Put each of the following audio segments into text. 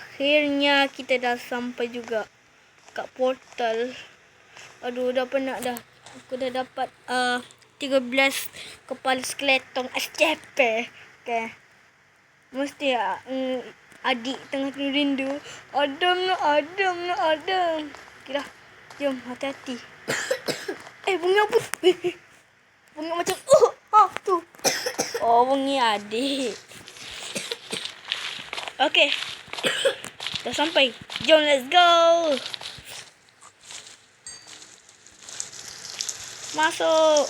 Akhirnya kita dah sampai juga kat portal. Aduh, dah penat dah. Aku dah dapat uh, 13 kepala skeleton SCP. Okay. Mesti uh, mm, adik tengah rindu. Adam Adam Adam. Okay dah. Jom, hati-hati. eh, bunga apa? bunga macam... Oh, oh, tu. Oh, bunga adik. Okay. Dah sampai. Jom, let's go. Masuk.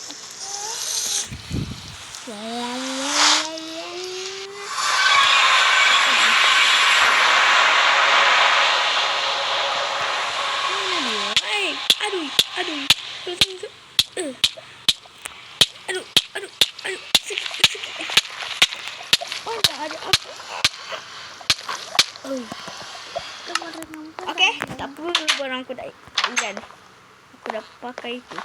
Aduh, aduh. Uh. Aduh, aduh, aduh. Oh, ada apa. Okey, tak perlu barang aku dah ikan. Aku dah pakai itu.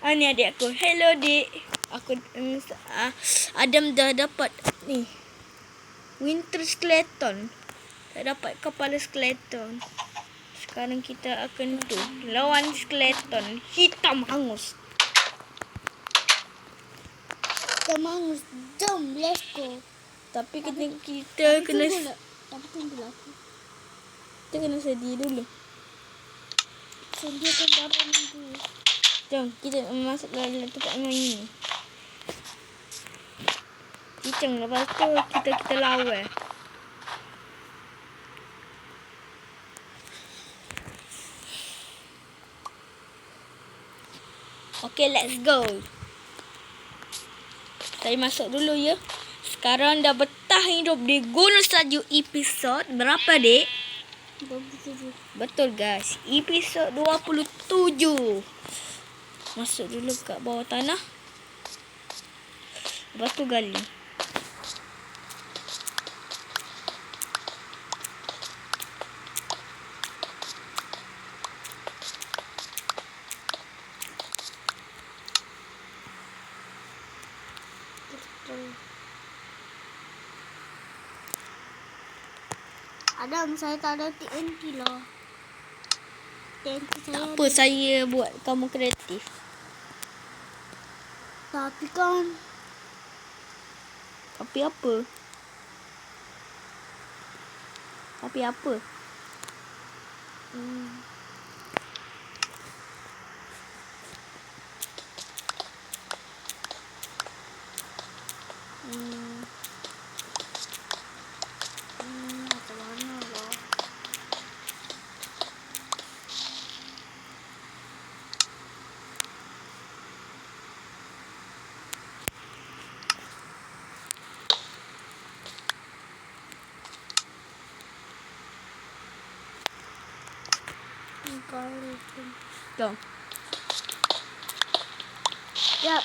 Ah ni adik aku. Hello dik. Aku um, uh, Adam dah dapat ni. Winter skeleton. Dah dapat kepala skeleton. Sekarang kita akan tu lawan skeleton hitam hangus. Temangus, jom, let's go. Tapi kita kita kena Tapi tunggu aku. kita kena sedih dulu. Sediakan barang dulu. Jom kita masuk dalam tempat main ni. Kicang lepas tu kita kita lawan. Okay, let's go. Saya masuk dulu ya. Sekarang dah betah hidup di Gunung Salju episod berapa, Dek? Begitu. Betul guys. Episod 27. Masuk dulu kat bawah tanah. Lepas tu gali. Adam, saya tak ada TNT lah. TNT saya apa saya buat kamu kreatif. Tapi kan, Tapi apa? Tapi apa? hmm, hmm, macam mana lah? Kali tu. Jom. Ya.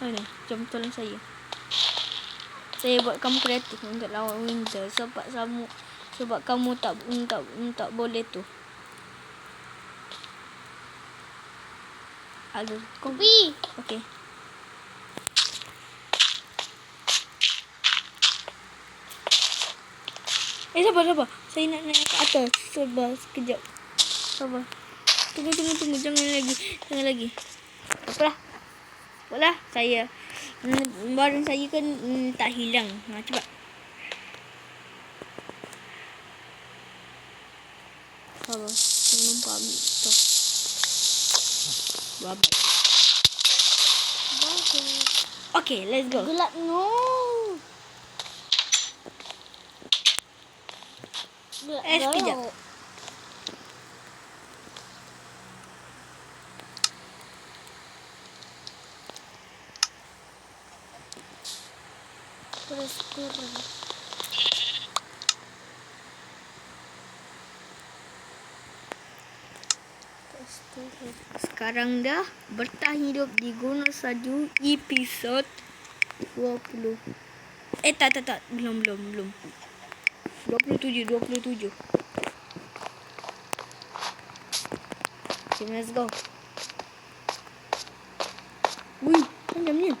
Mana? Jom tolong saya. Saya buat kamu kreatif untuk lawan winter sebab kamu sebab kamu tak tak tak boleh tu. Aduh, Kopi. Okey. Eh, sabar, sabar. Saya nak naik ke atas. Sabar, sekejap. Sabar. Tunggu, tunggu, tunggu. Jangan lagi. Jangan lagi. Apalah. Apalah. Saya. mm, Barang saya kan mm, tak hilang. Ha, cepat. Sabar. Saya lupa ambil. Babat. Bagus. Okay, let's go. Gelap no. Gelap Eh, sekejap. Sekarang dah bertahan hidup di Gunung Saju episod 20. Eh tak tak tak belum belum belum. 27 27. Okay, let's go. Wih, panjangnya.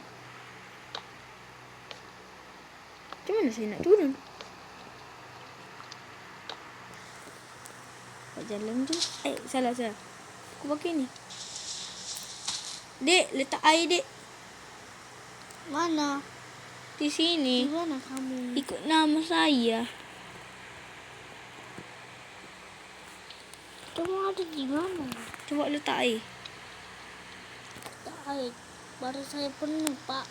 mana saya nak turun? Buat jalan tu. Eh, salah, salah. Aku pakai ni. Dek, letak air, dek. Mana? Di Di sini. mana kamu? Ikut nama saya. Kamu ada di mana? Cuba letak air. Tak air. Baru saya penuh, Pak.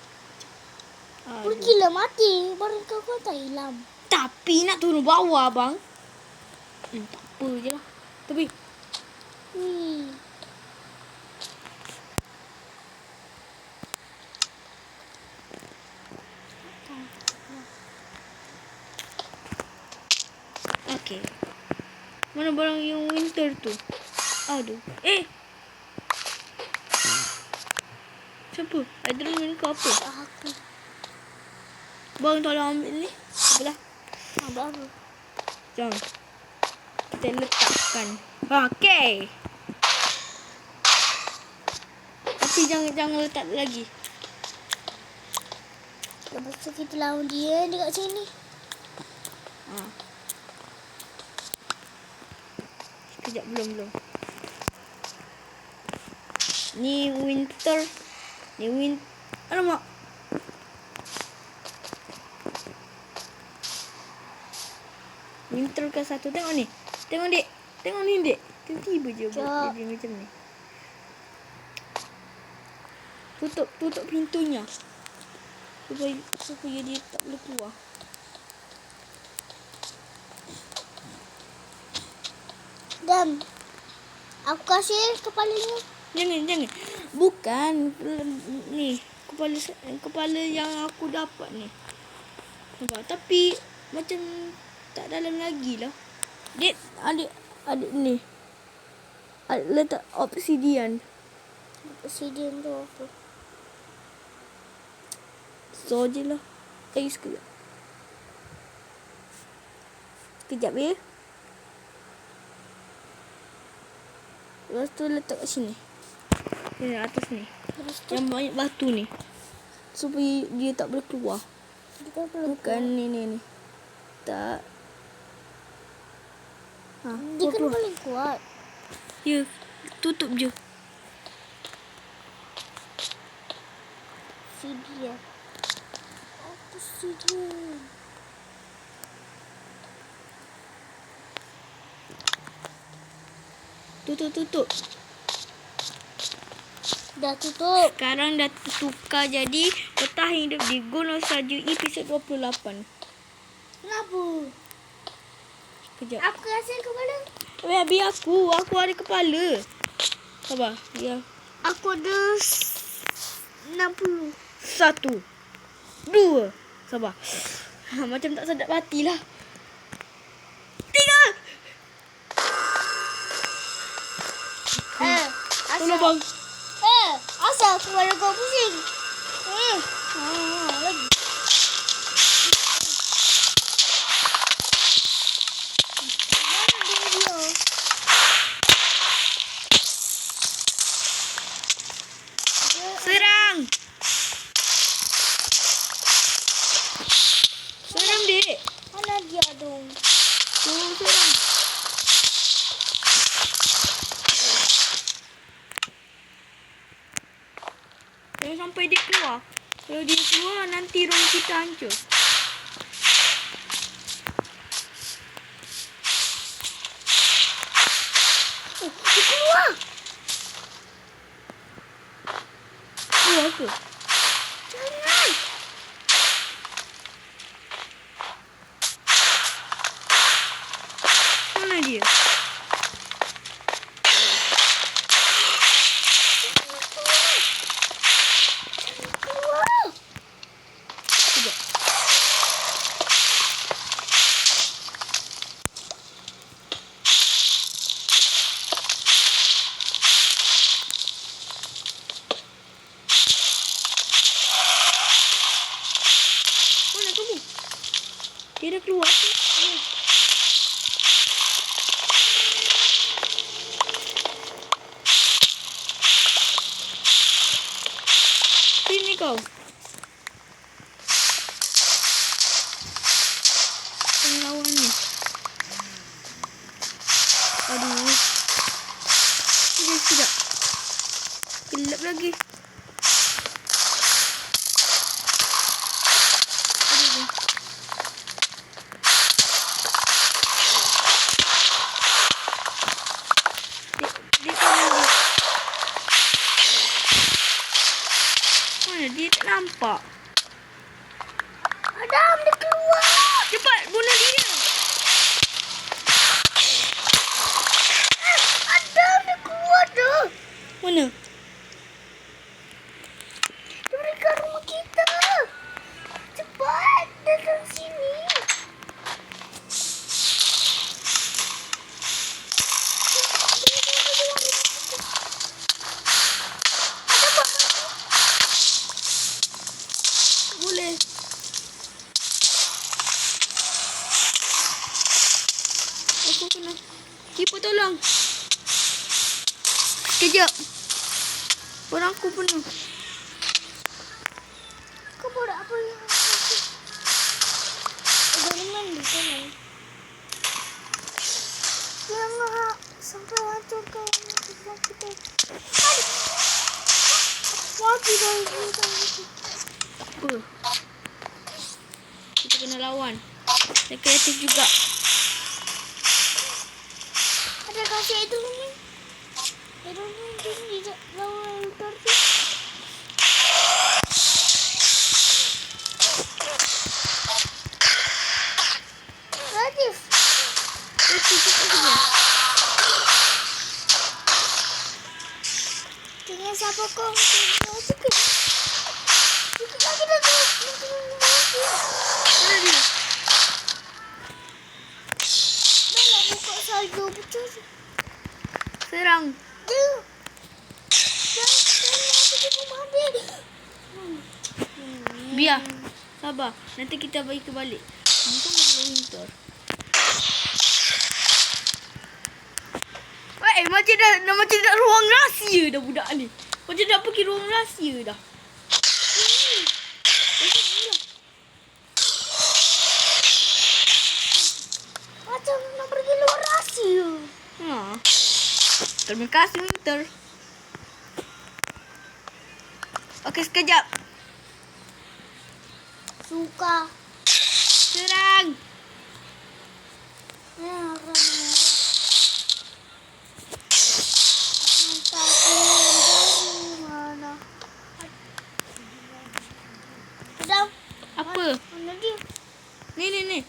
Aduh. Pergilah mati. Baru kau kau tak hilang. Tapi nak turun bawah, bang. Hmm, tak apa je lah. Tapi, Wih. okey. Mana barang yang winter tu? Aduh. Eh! Siapa? Adrenaline ke apa? Aku. Bang tolong ambil ni. Apalah. Ah, baru. Jom. Kita letakkan. Okey. Tapi jangan jangan letak lagi. Lepas tu kita lawan dia dekat sini. Ha. Sekejap belum belum. Ni winter. Ni win. Alamak. Winter ke satu. Tengok ni. Tengok dek. Tengok ni dek. Tiba-tiba je buat jadi macam ni. Tutup tutup pintunya. Supaya supaya dia tak boleh keluar. Dan aku kasih kepalanya. Jangan, jangan. Bukan ni kepala kepala yang aku dapat ni. Nampak? Tapi macam tak dalam lagi lah. Dek, adik adik ni. Adik letak obsidian. Presiden tu apa? So je lah. Eh, sekejap. Sekejap ya. Lepas tu letak kat sini. Ni atas ni. Terus tu Yang banyak batu ni. Supaya dia tak boleh keluar. kita perlu Bukan ni ni ni. Tak. Ha, Dia keluar. paling kuat. Ya, tutup je. Video. Apa sih dia? Tutup tutup. Dah tutup. Sekarang dah tukar jadi Petah Hidup di Gunung Salju episod 28. Kenapa? Kejap. Apa kasih kepala? Biar, biar aku. Aku ada kepala. Sabar. Ya. Aku ada s- 60. Satu. Dua. Sabar. Ha, macam tak sedap hati lah. Tiga. Eh, Tolong asal. bang. Eh, asal kepala kau pusing? Eh, ah, lagi. Mana dia dia? Serang. Serang dek. Mana dia dong? Tu serang. Jangan sampai dia keluar. Kalau dia keluar nanti room kita hancur. Oh, dia keluar. Keluar ke? Jangan. Mana dia? Keluar. Sekejap. Mana kamu? Dia dah keluar tu. Sini なんか Aku penuh. Kau buat apa yang Ada mandi sana. Jangan sampai hancurkan rumah kita. Aduh. Mati dah kita. Apa? Kita kena lawan. Saya kreatif juga. Ada kasih itu ni. Itu ni Betul. Serang. Dia. Dah. Dah nak pergi rumah dia. Hmm. Biar. Sabar. Nanti kita bagi ke balik. Winter. Eh, macam dah macam dah ruang rahsia dah budak ni. Macam dah pergi ruang rahsia dah. Macam nak pergi luar rahsia. Ha. Terima kasih, Winter. Okey, sekejap. Suka. Serang. Merah, merah. Entah dari mana. Adam, Apa? mana dia? Ni, ni, ni.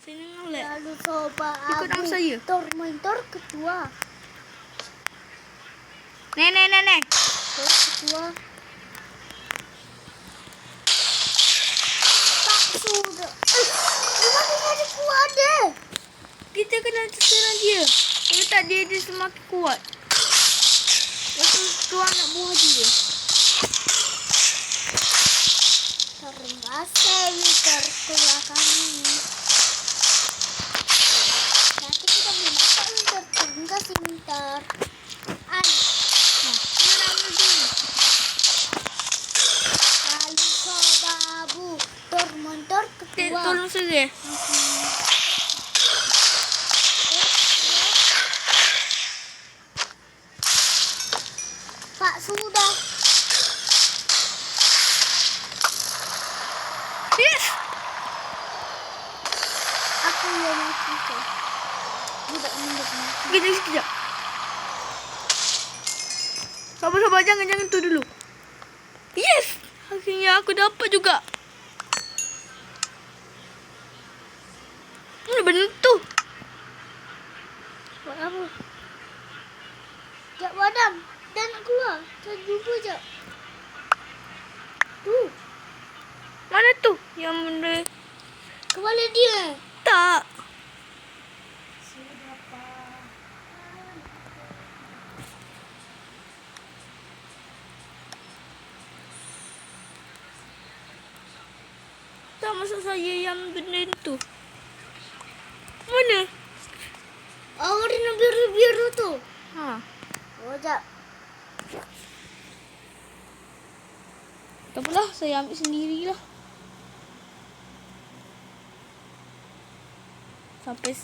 Sini nolak. Lalu coba Ikut nama saya. Tormentor ketua. Ni, ni, ni, ni. Sudah. Eh, ada. Kita kena serang dia. Kalau tak, dia, dia semakin kuat. Lepas tu, tuan nak buah dia. Winter telah kami. Nanti kita boleh masak Winter. Terima kasih Winter. Pak sudah. Yes! Aku yang mati. kau. Budak mundur mati. Sekejap, sekejap. Sabar, sabar. Jangan, jangan tu dulu. Yes! Akhirnya aku dapat juga. Mana benda tu? Buat apa? Sekejap. Dah nak keluar. Saya jumpa je. Tu. Mana tu? Yang benda... Kepala dia. Tak. Tak maksud saya yang benda tu. Mana? Oh, warna biru-biru tu. Ha. Oh, jap. Tak apalah, saya ambil sendirilah. Sampai